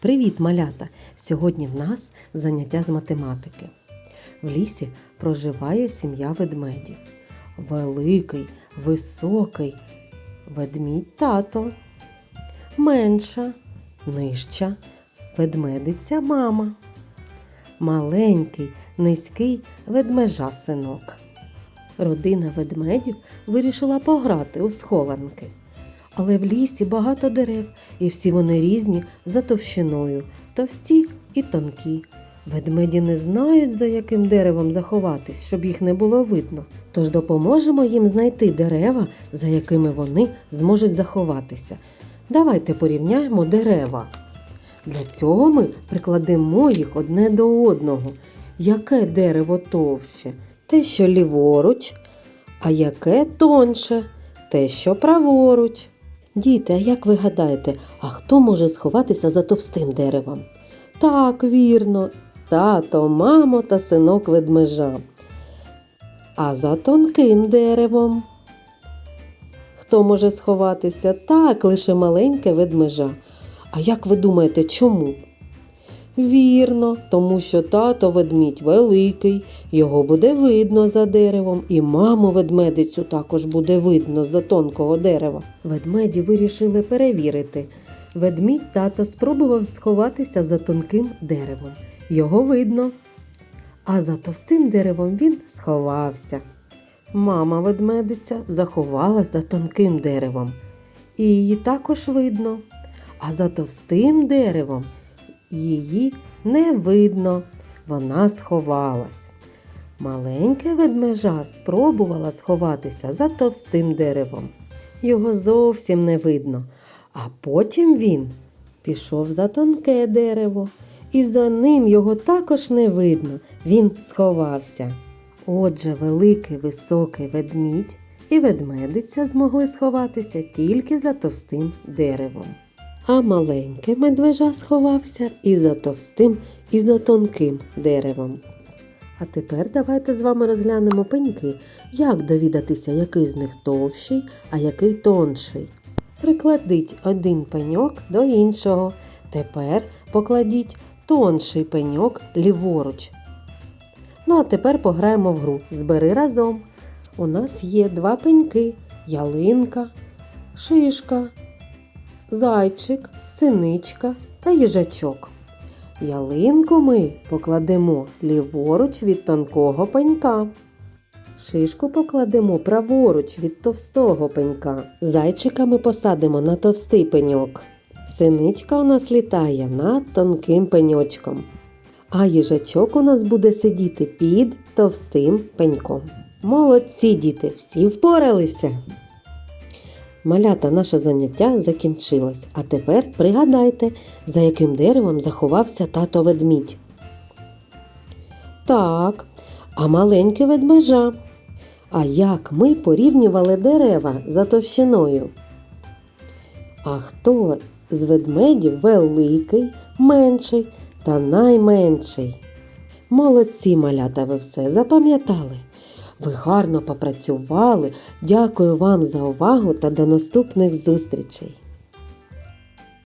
Привіт, малята! Сьогодні в нас заняття з математики. В лісі проживає сім'я ведмедів. Великий, високий ведмідь тато, менша, нижча ведмедиця мама, маленький, низький ведмежа синок. Родина ведмедів вирішила пограти у схованки. Але в лісі багато дерев, і всі вони різні за товщиною, товсті і тонкі. Ведмеді не знають, за яким деревом заховатись, щоб їх не було видно. Тож допоможемо їм знайти дерева, за якими вони зможуть заховатися. Давайте порівняємо дерева. Для цього ми прикладемо їх одне до одного. Яке дерево товще? Те, що ліворуч, а яке тонше, те, що праворуч. Діти, а як ви гадаєте, а хто може сховатися за товстим деревом? Так, вірно, тато, мамо та синок ведмежа. А за тонким деревом. Хто може сховатися? Так, лише маленьке ведмежа. А як ви думаєте, чому? Вірно, тому що тато ведмідь великий, його буде видно за деревом, і маму ведмедицю також буде видно за тонкого дерева. Ведмеді вирішили перевірити. Ведмідь тато спробував сховатися за тонким деревом. Його видно. А за товстим деревом він сховався. Мама ведмедиця заховалась за тонким деревом. І її також видно. А за товстим деревом її не видно, вона сховалась. Маленьке ведмежа спробувала сховатися за товстим деревом. Його зовсім не видно. А потім він пішов за тонке дерево, і за ним його також не видно. Він сховався. Отже, великий високий ведмідь і ведмедиця змогли сховатися тільки за товстим деревом. А маленький медвежа сховався і за товстим, і за тонким деревом. А тепер давайте з вами розглянемо пеньки, як довідатися, який з них товщий, а який тонший. Прикладіть один пеньок до іншого. Тепер покладіть тонший пеньок ліворуч. Ну а тепер пограємо в гру. Збери разом. У нас є два пеньки: ялинка, шишка, зайчик, синичка та їжачок. Ялинку ми покладемо ліворуч від тонкого пенька. Шишку покладемо праворуч від товстого пенька. Зайчика ми посадимо на товстий пеньок. Синичка у нас літає над тонким пеньочком. А їжачок у нас буде сидіти під товстим пеньком. Молодці діти, всі впоралися. Малята, наше заняття закінчилось. А тепер пригадайте, за яким деревом заховався тато ведмідь. Так, а маленьке ведмежа. А як ми порівнювали дерева за товщиною? А хто з ведмедів великий, менший та найменший? Молодці малята, ви все запам'ятали. Ви гарно попрацювали. Дякую вам за увагу та до наступних зустрічей!